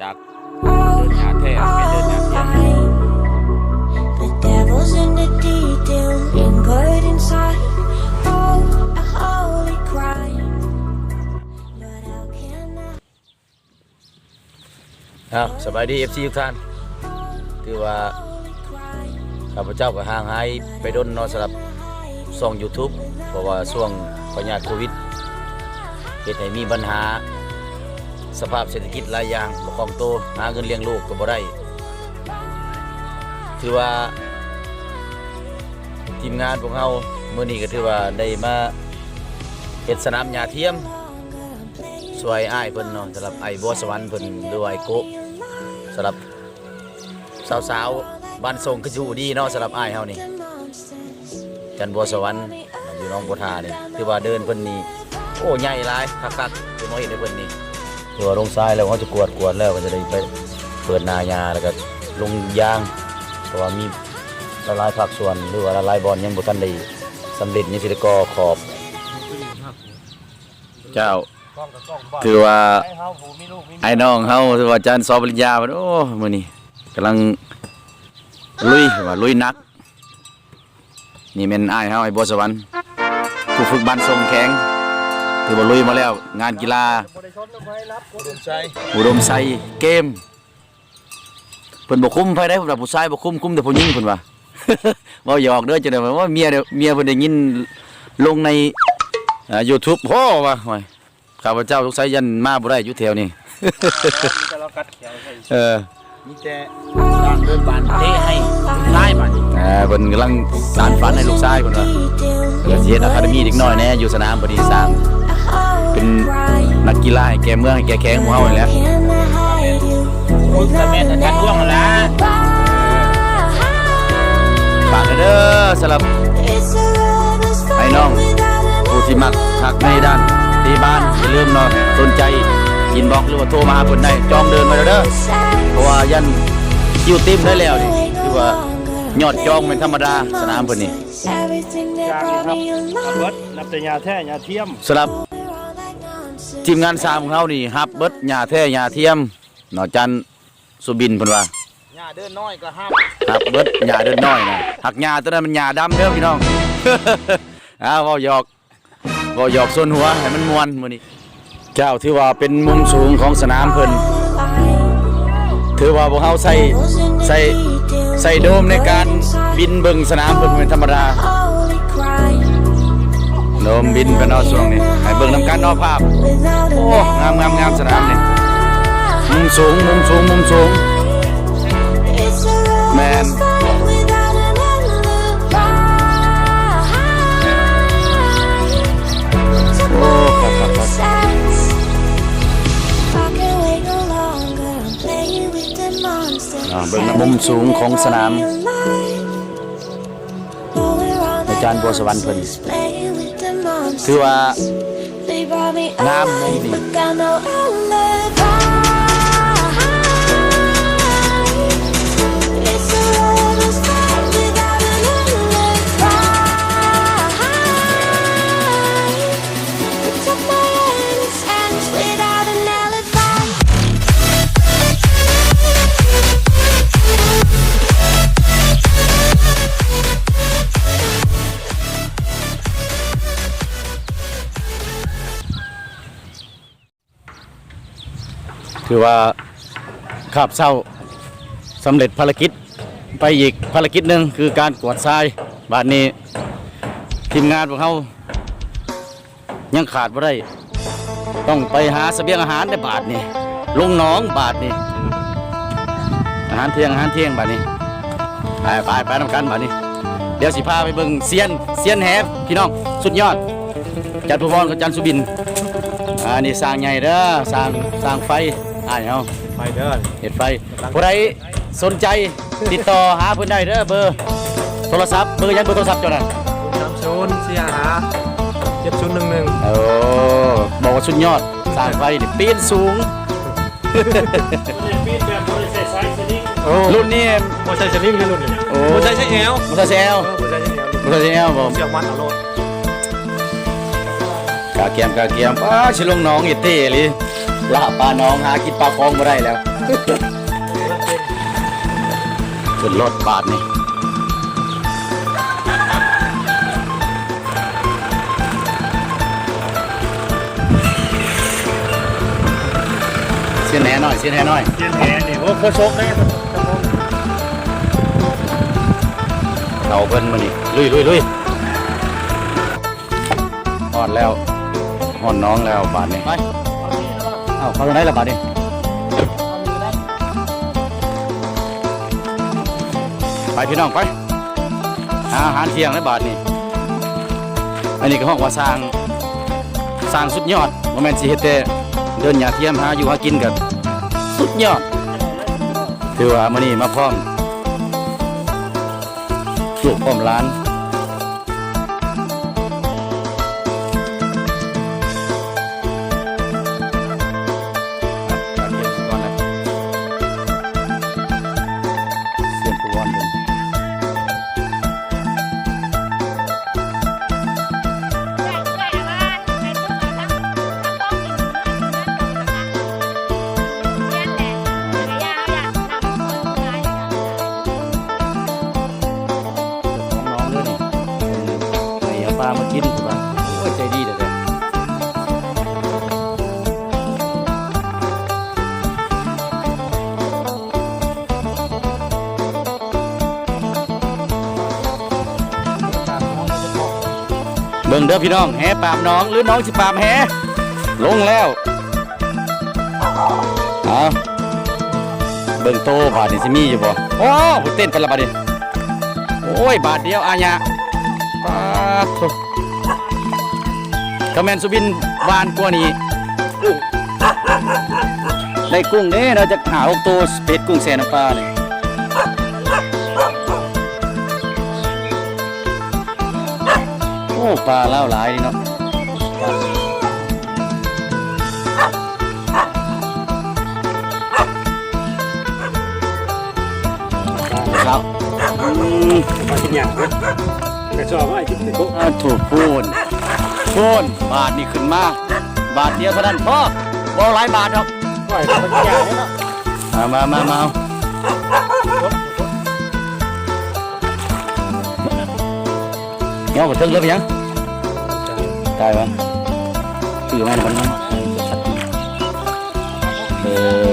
จากเดินหาแท้เป็นเดินหาเทียม fine. The devil's in the detail, inward inside. Oh, a holy crime. But how can I? อ้าวสบายดี FC ทุกท่านถือว่า Crime. ข้าพเจ้าก็ห่างหายไปดนเนอนสำหรับช่อง YouTube เพราะว่าช่วงพยาธิโควิดเหตุให้มีปัญหา สภาพเศรษฐกิจหลายอย่างบ่คองโตหาเงินเลี้ยงลูกก็บ่ได้ ถือว่า ทีมงานพวกเรามื้อนี้ก็ถือว่าได้มาเฮ็ดสนามหญ้าเทียมสวยอ้ายเพิ่นเนาะสำหรับไอ้บัวสวรรค์เพิ่นหรือว่าไอโกสำหรับสาวๆบ้านทรงคืออยู่ดีเนาะสำหรับอ้ายเฮานี่จันบัวสวรรค์อยู่น้องบัวทานี่ถือว่าเดินเพิ่นนี่โอ้ใหญ่หลายคักๆคือมาเห็นในเพิ่นนี่ ถือว่าลงทรายแล้วเขาจะกวดกวดแล้วก็จะได้ไปเปิดนายาแล้วก็ลงยางเพราะว่ามีละลายภาคส่วนหรือว่าละลายบอลยังบ่ทันได้สำเร็จนี่สิได้ก่อขอบ เจ้า ถือว่าไอ้น้องเฮาถือว่าอาจารย์สอบปริญญาว่าโอ้มื้อนี้กำลังลุยว่าลุยนัก นี่เป็นอ้ายเฮาไอ้บัวสวรรค์ผู้ฝึกบ้านทรงแข็ง ถือว่าลุยมาแล้ว งานกีฬา อุดมไซเกมเพิ่นบ่คุมไผได้เพิ่นว่าผู้ชายบ่คุมคุมแต่ผู้หญิงเพิ่นว่าเว้าหยอกเด้อจังได๋ว่าเมียเด้อเมียเพิ่นได้ยินลงในอ่า YouTube โหว่าโอ้ยข้าพเจ้าสงสัยยันมาบ่ได้อยู่แถวนี้เออมีแต่สร้างเดินบานเทให้ได้บานนี้อ่าเพิ่นกำลังสานฝันให้ลูกชายเพิ่นว่าเดี๋ยวสิเฮ็ดอะคาเดมีเด็กน้อยแน่อยู่สนามพอดีสร้าง เป็นนักกีฬาให้แก่เมืองให้แก่แข้งหมู่เฮานี่แหละคุณกระแม่นกันร่วงแล้วฝากเด้อสำหรับไอ้น้องผู้ที่มักทักในด้านที่บ้านอย่าลืมเนาะสนใจยินบอกหรือว่าโทรมาหาเพิ่นได้จองเดินมาเด้อเพราะว่ายันคิวเต็มได้แล้วนี่คือว่ายอดจองเป็นธรรมดาสนามเพิ่นนี่จากนี้ครับเอาเบิดนับแต่ยาแท้ยาเทียมสำหรับ ทีมงานสามของเฮานี่ฮับเบิดหญ้าแท้หญ้าเทียมเนาะจันสุบินเพิ่นว่ายาเดินน้อยก็ห้ามครับเบิดหญ้าเดินน้อยนะหักหญ้าตัวนั้นมันหญ้าดำเด้อพี่น้อง อ้าวเว้าหยอกเว้าหยอกส่วนหัวให้มันม่วนมื้อนี้เจ้าถือว่าเป็นมุมสูงของสนามเพิ่นถือว่าพวกเฮาใส่ใส่ใส่โดมในการบินเบิ่งสนามเพิ่นเป็นธรรมดา โดมบินไปนาะช่วงนี้ให้เบิ่งนํกันนาะภาพ โอ้งามงามงามสนามนี่มุมสูงมุมสูงมุมสูง Man. โอ้ครับครับครับอ่าเบิ่งมุมสูงของสนาม อาจารย์บัวสวรรค์เพิ่น ถือว่างามมุมนี้ ถือว่าขับเศร้าสำเร็จภารกิจไปอีกภารกิจหนึ่งคือการกวาดทรายบาดนี้ ทีมงานของเขายังขาดบ่ได้ ต้องไปหาเสบียงอาหารในบาทนี่ลงหนองบาทนี่อาหารเที่ยงอาหารเที่ยงบาทนี้ไปไปไปทำกันบาทนี้ เดี๋ยวสิพาไปเบิ่งเซียนเซียนแหบพี่น้องสุดยอด จัดผู้พรกับจันสุบินอ่านี่สร้างใหญ่เด้อสร้างสร้างไฟ อ่าเนาะไปเดินเห็ดไฟผู้ใดสนใจติดต่อหาเพิ่นได้เด้อเบอร์โทรศัพท์เบอร์ยังเบอร์โทรศัพท์เจ้าน่ะสามศูนย์สี่หาเจ็ดศูนย์หนึ่งหนึ่งโอ้บอกว่าสุดยอดสร้างไฟนี่ปีนสูงโอ้รุ่นนี้โมใช่ชนิ่งนี่รุ่นนี้โอ้โมใช่ใช่แอลมอเตอร์ไซค์เออโมใช่ใช่แอลมอเตอร์ไซค์บ่เสียงมันเอาโลดกาเกียมกาเกียมป้าชิลงหน้องอีเต้เลย ลาปลาน้องหากินปลาคลองมาได้แล้วขึ้นรถบาทนี่เสียนแหน่หน่อยเสียนแหน่หน่อยเทียนแหนี่โอ้โคชกเลยเราเพิ่นมานี่ลุยลุยลุยหอดแล้วหอดน้องแล้วบาทนี่ไป เอาเขาจะได้ละบาทนี่ไปพี่น้องไปหาอาหารเที่ยงแล้วบาทนี่อันนี้ก็ห้องว่าสร้างสร้างสุดยอดโมเมนต์สิเฮ็ดแต่เดินหยาเทียมหาอยู่หากินกันสุดยอดถือว่ามื้อนี้มาพร้อมลูกป้อมร้าน ปลามากินถูกป่ะโอ้ยใจดีเด้อเด้อเบิ่งเด้อพี่น้องแหปามน้องหรือน้องสิปามแหลงแล้วเอาเบิ่งโตบาดนี่สิมีอยู่บ่โอ้โหเต้นไปละบาดนี่โอ้ยบาทเดียวอาญะปา คอมเมนสุบินวานกว่านี้ได้กุ้งเด้เราจะหาหกตัวเป็ดกุ้งแสนน้ำปลาเนี่ยโอ้ปลาเล่าหลายนี่เนาะครับอืมมากินอย่งนะ กระชอบว่าไอ้กินติโก้อ่าถูกพูนพูนบาทนี่ขึ้นมา บาทเดียวเท่านั้นพ่อบ่หลายบาทหรอกปล่อยมากินอย่างนี้เนาะมามามามาเอาเงี้ยกระทึกเลยไปยังตายปะคือไม่มันเออ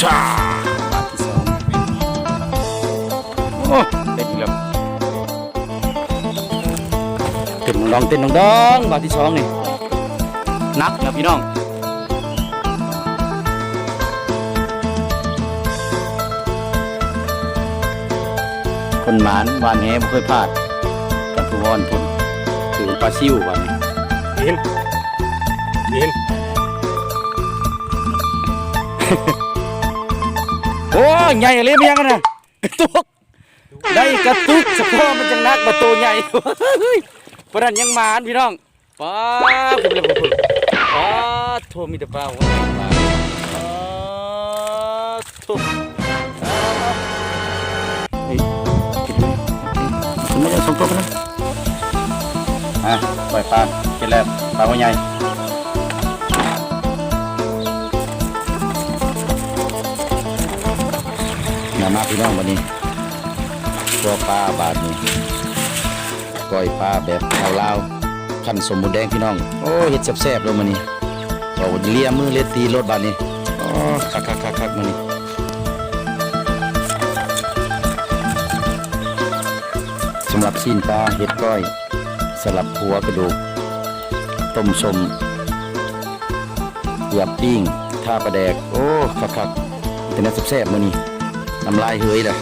ชา เป็นอีกแล้วเต้นน้องๆเต้นน้องๆบาทที่สองนี่นักนะพี่น้องคนหมานวานแหบ่เคยพลาดกับผู้วอนพุ่นถือปลาซิววันนี้กินกินโอ้ยใหญ่เลยเมียกันนะกระตุก ได้กระตุกสะโพกมันจังนักประตูใหญ่ปรันยังมานพี่น้องป้าพุ่นเลยพุ่นพุ่นป้าโทมีแต่ปลาหัวใหญ่ปลาป้าทุกเฮ้ยกินเลยไม่ได้สองตัวนะอะปล่อยปลากินแล้วปลาหัวใหญ่มาพี่น้องวันนี้ ตัวปลาบาทนี้ก้อยปลาแบบลาวๆขั้นสมบูรณ์แดงพี่น้อง โอ้เห็ดแซ่บๆเลยมันนี้เราเลียมือเลียตีรถบาทนี้โอ้คักคักคักคักมันนี้สำหรับซีนปลาเห็ดก้อยสลับหัวกระดูกต้มสมเหยียบปิ้งท่าปลาแดก โอ้คักคักเป็นนักแซ่บๆมันนี้น้ำลายเฮ้ยเลย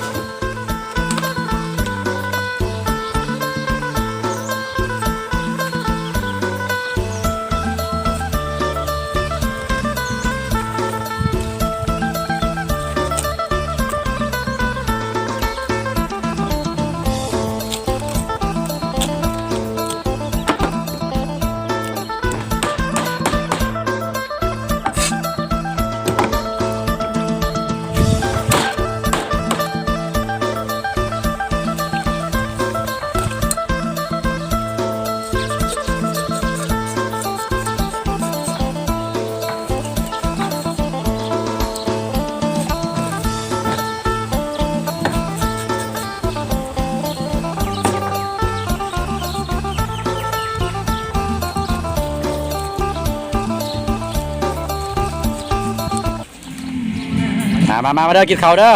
มามามาเด้อกินข้าวเด้อ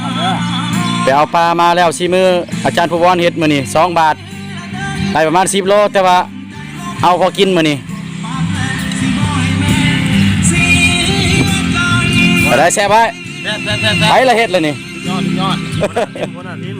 เอาเด้อไปเอาปลามาแล้วสีมืออาจารย์ผู้วอนเฮ็ดมื้อนี้2บาทได้ประมาณ10โลแต่ว่าเอาพอกินมื้อนี้ไปได้แซ่บไว้แซ่บแซ่บแซ่บแซ่บไปละเฮ็ดเลยนี่ยอดยอดคนน่ะทีม